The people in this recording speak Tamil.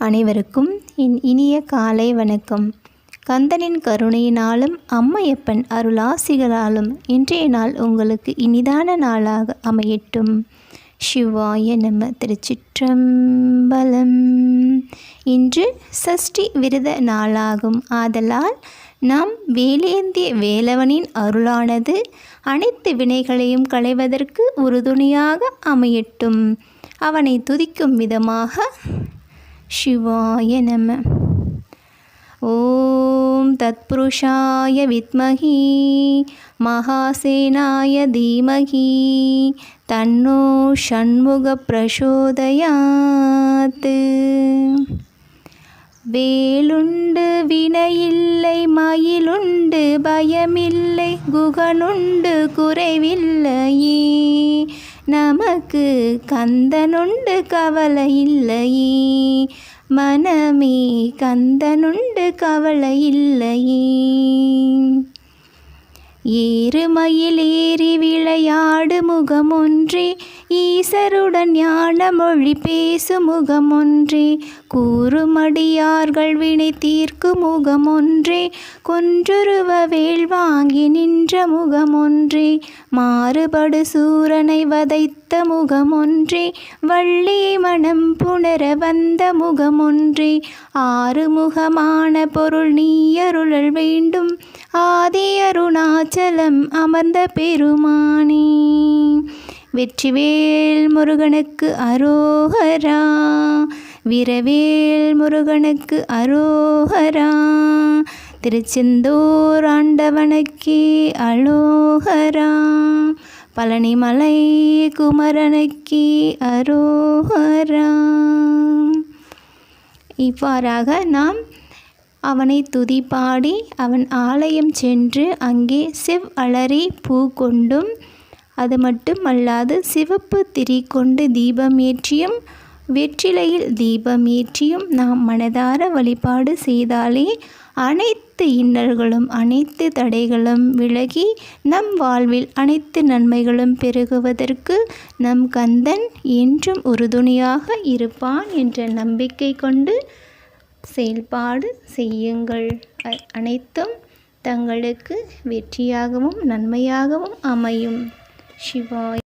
அனைவருக்கும் என் இனிய காலை வணக்கம். கந்தனின் கருணையினாலும் அம்மையப்பன் அருளாசிகளாலும் இன்றைய நாள் உங்களுக்கு இனிதான நாளாக அமையட்டும். சிவாய நம திருச்சிற்றம்பலம். இன்று சஷ்டி விரத நாளாகும். ஆதலால் நாம் வேலேந்திய வேலவனின் அருளானது அனைத்து வினைகளையும் களைவதற்கு உறுதுணையாக அமையட்டும். அவனை துதிக்கும் விதமாக शिवाय नमः ॐ तत्पुरुषाय विद्महे महासेनाय धीमहि तन्नो षण्मुखप्रचोदयात् வேலுண்டு வினையில்லை மயிலுண்டு பயமில்லை குகனுண்டு குறைவில்லையே நமக்கு கந்தனுண்டு கவலை இல்லையே மனமே கந்தனுண்டு கவலை இல்லையே ஏறுமயில் ஏறி விளையாடு முகமொன்றே ஈசருடன் ஞான மொழி பேசு முகமொன்றே கூறுமடியார்கள் வினை தீர்க்கு முகமொன்றே கொன்றுருவ வேள் வாங்கி நின்ற முகமொன்றே. மாறுபடு சூரனை வதைத்த முகமொன்றே. வள்ளி மனம் புணர வந்த முகமொன்றே. ஆறுமுகமான பொருள் நீயருளல் வேண்டும். ஆதி அருணாச்சலம் அமர்ந்த பெருமானே. வெற்றிவேல் முருகனுக்கு அரோகரா. வீரவேல் முருகனுக்கு அரோகரா. திருச்செந்தூர் ஆண்டவனுக்கே அலோகரா. பழனிமலை குமரனுக்கு அரோகரா. இவ்வாறாக நாம் அவனை துதிப்பாடி அவன் ஆலயம் சென்று அங்கே செவ் அலறி பூ கொண்டும் அது மட்டுமல்லாது சிவப்பு திரி கொண்டு தீபம் ஏற்றியும் வெற்றிலையில் தீபம் ஏற்றியும் நாம் மனதார வழிபாடு செய்தாலே அனைத்து இன்னல்களும் அனைத்து தடைகளும் விலகி நம் வாழ்வில் அனைத்து நன்மைகளும் பெருகுவதற்கு நம் கந்தன் என்றும் உறுதுணையாக இருப்பான் என்ற நம்பிக்கை கொண்டு செயல்பாடு செய்யுங்கள். அனைத்தும் தங்களுக்கு வெற்றியாகவும் நன்மையாகவும் அமையும். சிவாய்